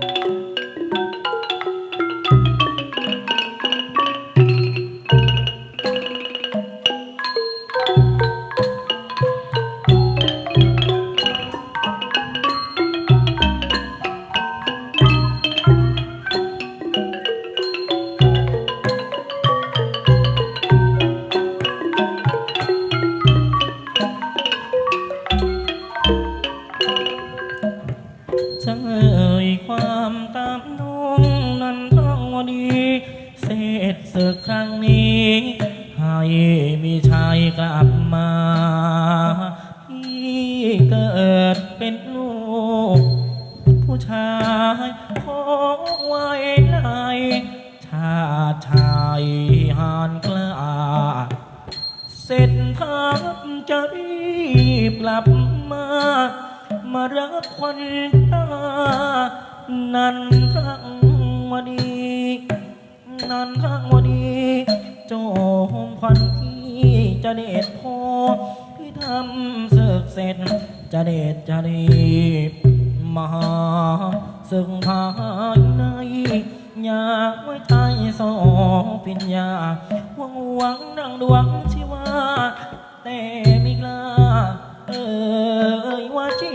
ช่ เสร็จทัพจะรีบกลับมา มารับควันตานันทั้งวดี นันทั้งวดีโจมควันที่จะเด็ดพอที่ทำศึกเสร็จจะเด็ดจะรีบมาซึ่งภายใน ยากไว้ใจสองปิญญาหวังหวังดังดวงชีวาแต่ไม่กล้าเอ่ยว่าจี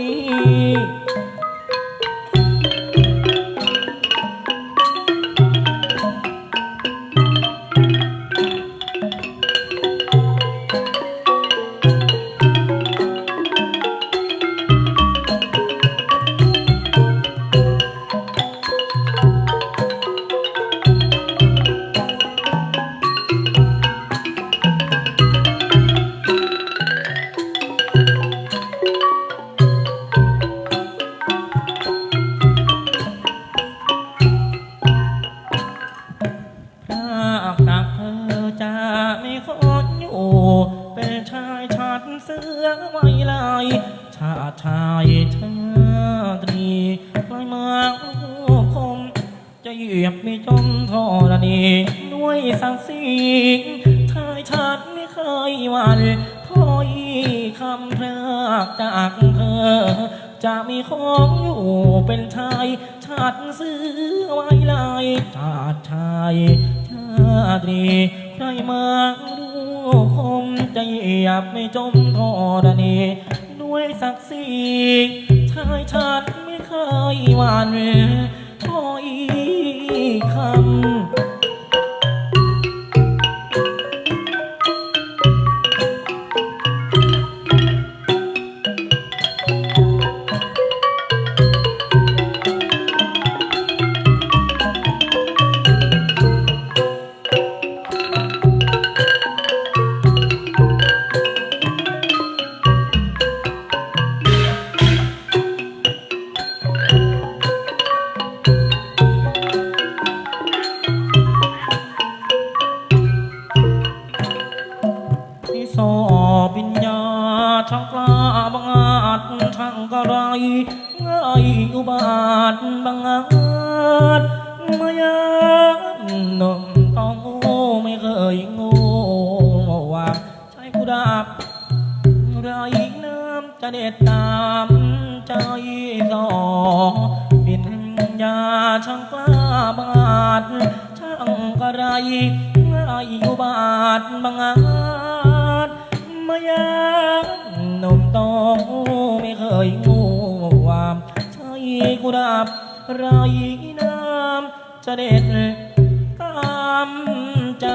ใครมาดูคมจะเหยียบไม่จมทอรณีด้วยศักดิ์ศรีชายชาติไม่เคยหวานถ้อยคำ ช่างกระไรง่ายอุบาทบังอาจมายามนมต้องโง่ไม่เคยโง่ว่าใช้กูดาบไรน้ำจะเด็ดตามใจสอปิญญาช่างกล้าบาจช่างกระไรง่ายอุบาทบังอาจมายาม หนุ่มโตไม่เคยงูวามใช่กุราบไรน้ำจะเด็ดตามใจ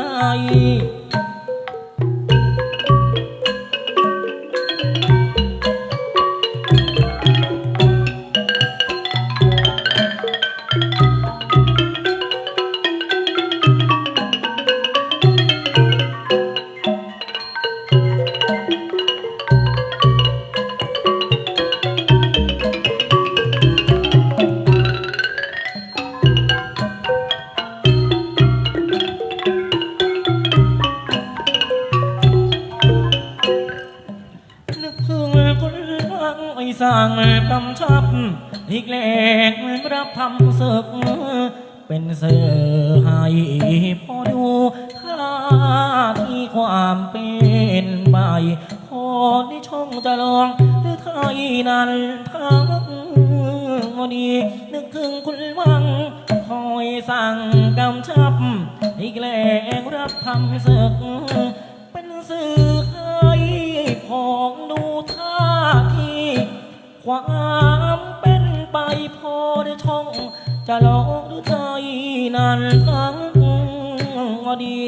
ความเป็นไปพอได้ช่อง จะลองดูใจนานนทั้งดี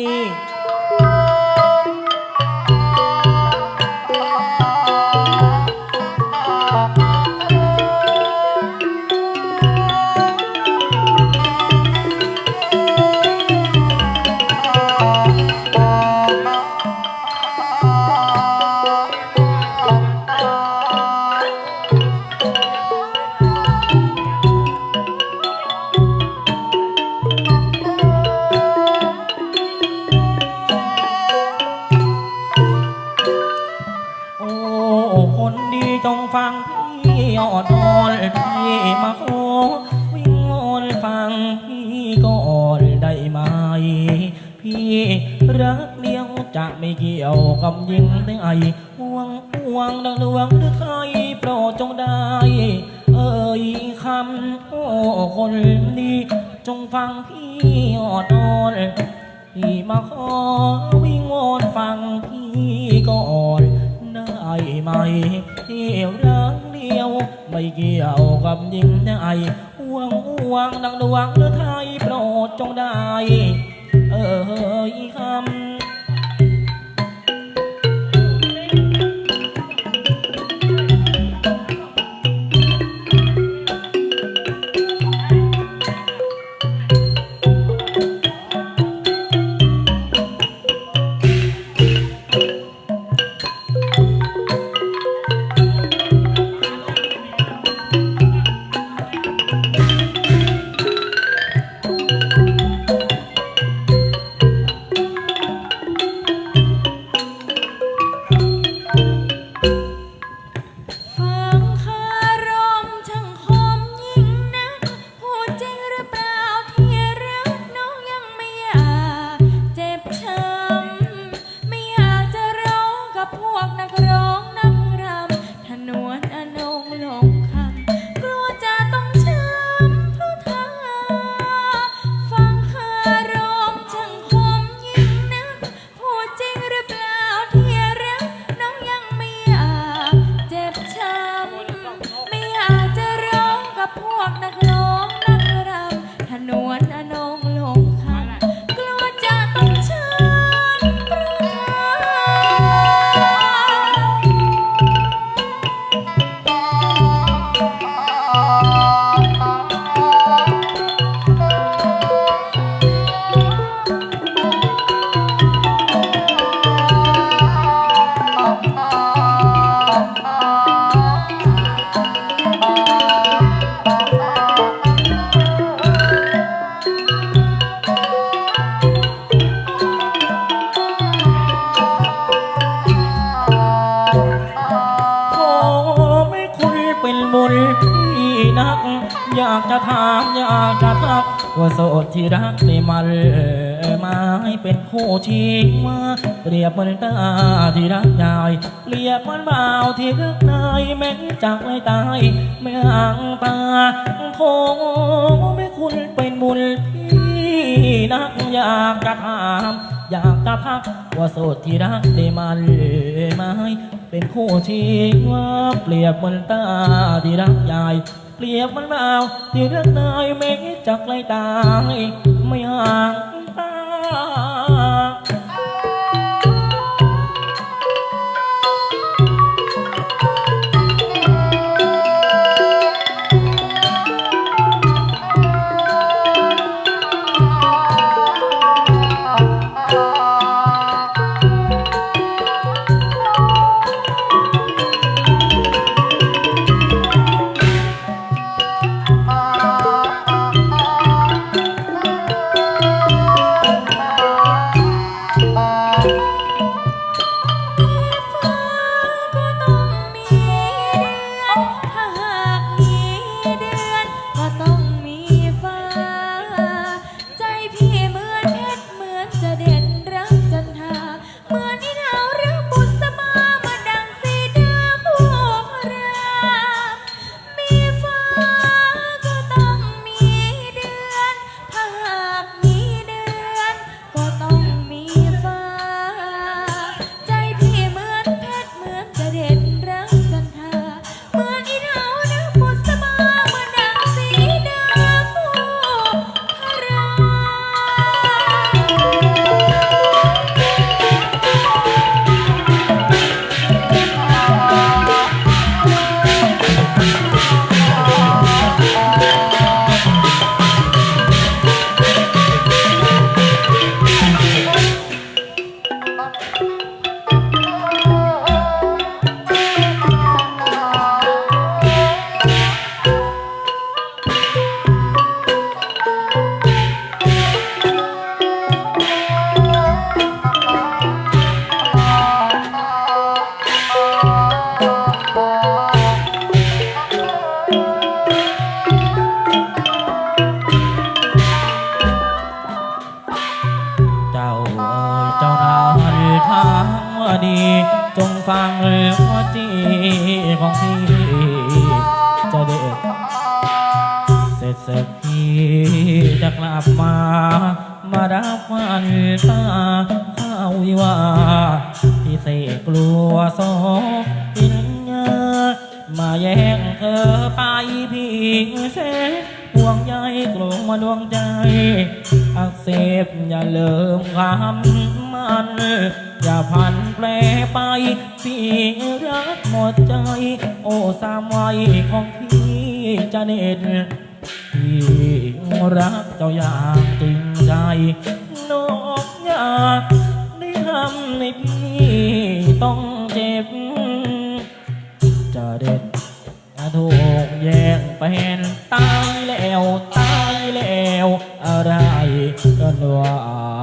ก่อนได้ไหม พี่รักเดียวจะไม่เกี่ยวกับยิงได้ไอห่วงห่วงดังดวงหรือใครโปรดจงได้ เอ่ยคำโอ้คนดีจงฟังพี่อ่อนอนพี่มาขอวิงวอนฟังพี่ก่อนได้ไหมที่รักเดียว ไม่เกี่ยวกับยิงได้ วงห่วงดังดวงหรือไทยโปรดจงได้ เอ่ยคำ เปรียบเหมือนตาที่รักยายเปรียบเหมือนบ่าวที่รักนายแม้จากไม่ตายไม่ห่างตาโทไม่คุณเป็นบุญพี่นักอยากจะถามอยากจะทักว่าโสดที่รักได้มาเลยไหมเป็นคู่ชีว่าเปรียบเหมือนตาที่รักยายเปรียบมันบ่าวที่รักนายเมฆจากไกลตายไม่ห่าง สักทีจะกลับมา มารับวันตาข้าวิวาพี่เสกกลัวโซปิญญามาแย่งเธอไปพี่เสกห่วงใยกลัวดวงใจ อักเสบอย่าเลิมความมัน อย่าพันแปรไปพี่รักหมดใจ โอ้สามวัยของพี่จะเด็ด ที่รักเจ้าอย่างจริงใจ นอกอยากได้ทำให้พี่ต้องเจ็บ จะเด็ดจะถูกแย่งเป็นตายแล้ว ตายแล้ว อะไรกันว่าจะ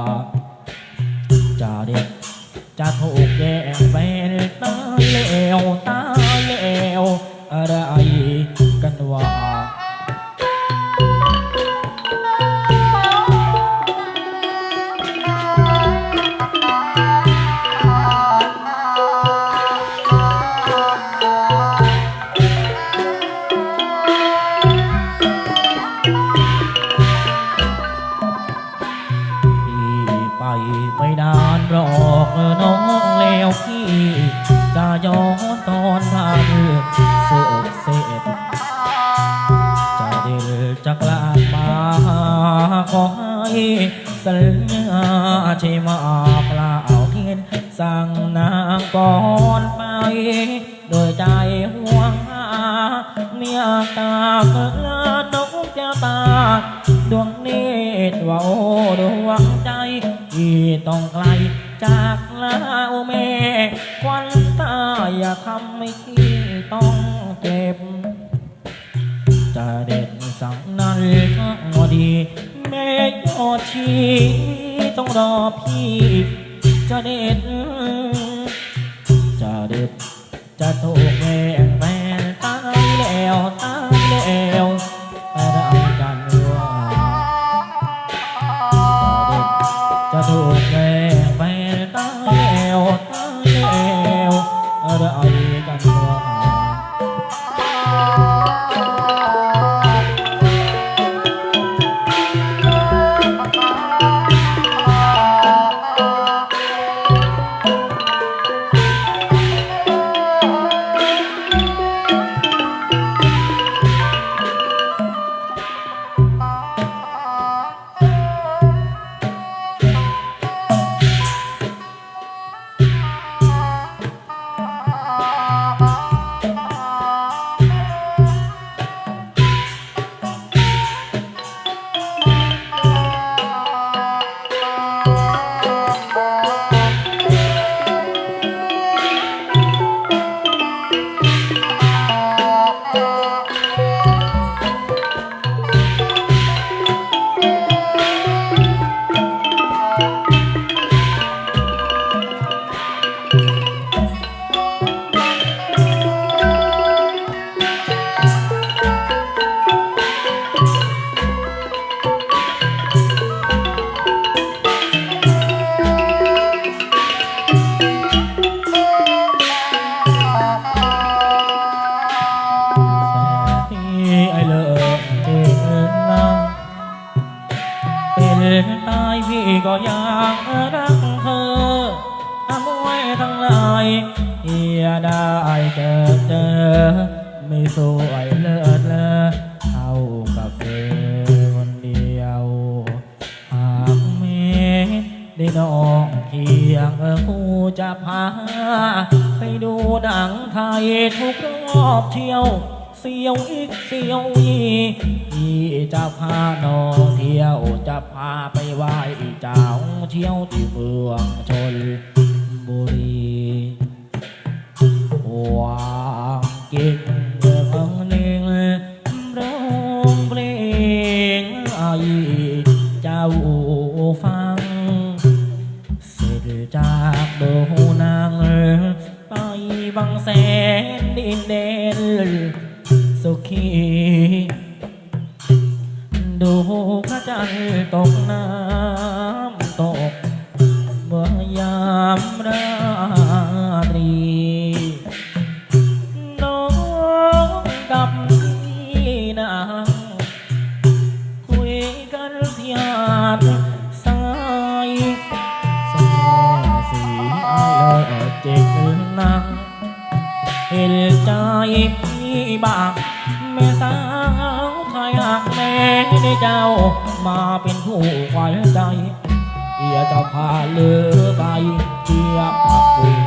ห่วงหาเมียตาเกิดนกแก้วตา ดวงเนตรว่าโอ้ดวงใจ ที่ต้องไกลจากลาวแม่ควันตาอย่าทำให้พี่ต้องเจ็บ จะเด็ดสั่งนั้นก็ดีแม่ยอดชีต้องรอพี่ จะเด็ดจะเด็ด จะถูกแม่ง น้องเที่ยวจะพาไปไหว้เจ้าเที่ยวที่เมืองชนบุรีวางกินเมืองหนึ่งร้องเพลงไอเจ้าฟัง เสร็จจากดูนางไปบางแสนดินเดนสุขี ตกน้ำตก เมื่อยามราตรี น้องกับพี่นางคุยกันที่หาดทรายแสงสีอะไรเจ็บนาเห็นใจพี่บ้างแม่สาวขยักแม่เจ้า มาเป็นผู้ขวัญใจ เอียจะพาเลือไปเอียพักผู้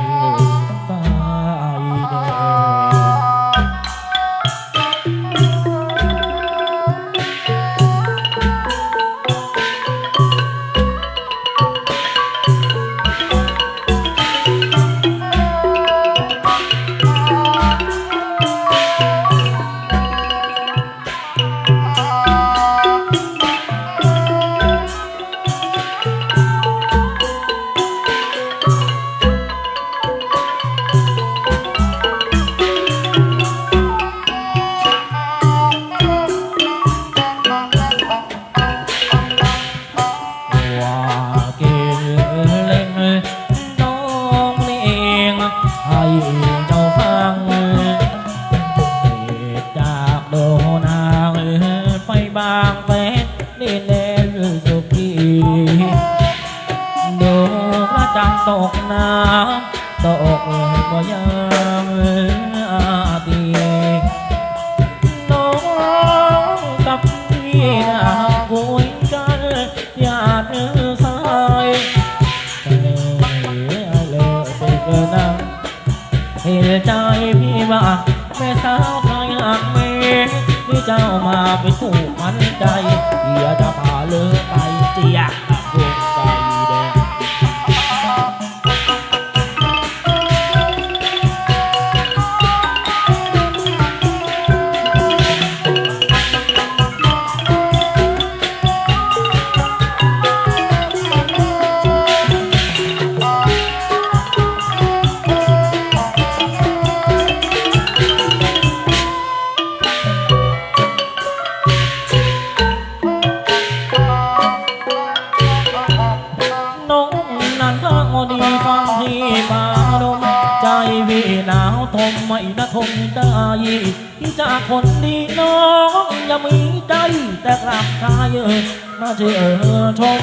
อมาเจอชม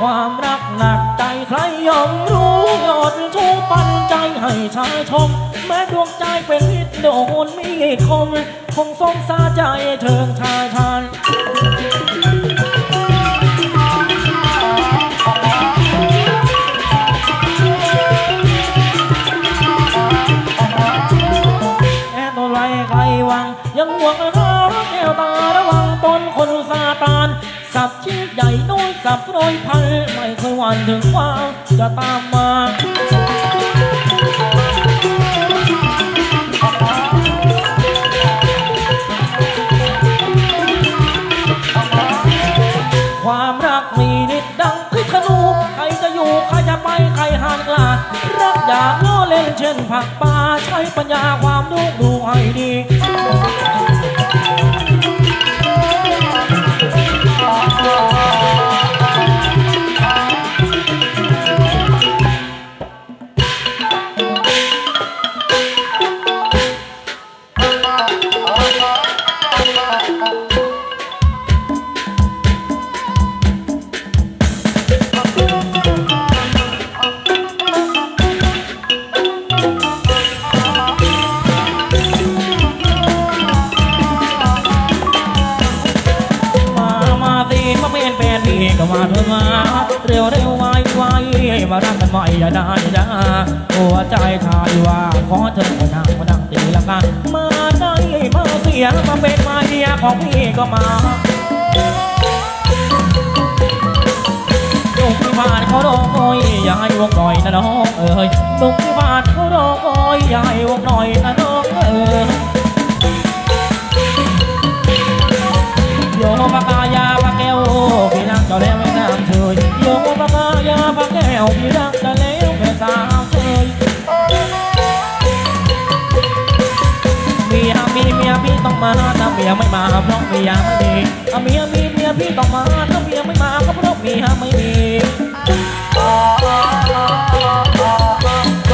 ความรักหนักใจใครยอมรู้ยอดชูปันใจให้ชายชม แม้ดวงใจเป็นพิษโดนมีคม คงสงสารใจเชิงชายชาน ญ่โน้นสับโรยพันไม่เคยหวันถึงว่าจะตามมาความรักมีนิดดังพิษณูใครจะอยู่ ใครจะไป ใครห่างกลาด รักอย่าล้อเล่นเช่นผักปลาใช้ปัญญาความรู้ดูให้ดี ของพี่ก็มาลูกที่บ้านเขารอคอยยาให้วงหน่อยนะน้องเอ้ยลูกที่บ้านเขารอคอยยาให้วงหน่อยนะน้องเอ้ยโยปากายาปากแก้วพี่รักเจ้าแล้วไม่นางเฉยโยปากายาปากแก้วพี่รักเจ้าแล้วแม่สาวเฉยเมียมีเมียพี่ต้องมา ยังไม่มาเพราะเมียไม่มีเมียมีเมียพี่ต้องมาถ้าเมียไม่มาก็เพราะเมียไม่มี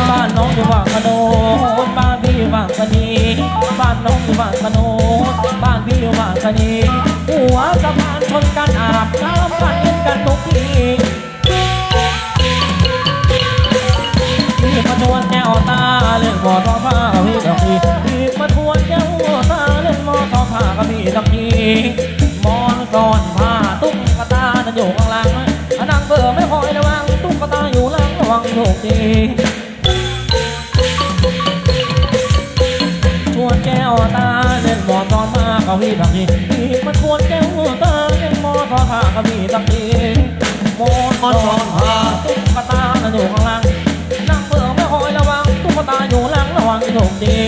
บ้านน้องอยู่ฝั่งกระโนดบ้านพี่อยู่ฝั่งกระนีบ้านน้องอยู่ฝั่งกระโนดบ้านพี่อยู่ฝั่งกระนีหัวสะพานชนกันอาบน้ำกันเล่นกันทุกทีพี่มพนวลแก้วตาเรื่องบอดว่า มอนกอนผ้าตุ๊กตาจะอยู่ข้างล่างนั่งเบื่อไม่คอยระวังตุ๊กตาอยู่ล่างระวังโชคดีชวนแก้วตาเล่นมอนกอนมากับพี่ตักทีมันชวนแก้วตาเล่นมอนกอนผ้ากับพี่ตักทีมอนกอนผ้าตุ๊กตาจะอยู่ข้างล่างนั่งเบื่อไม่คอยระวังตุ๊กตาอยู่ล่างระวังโชคดี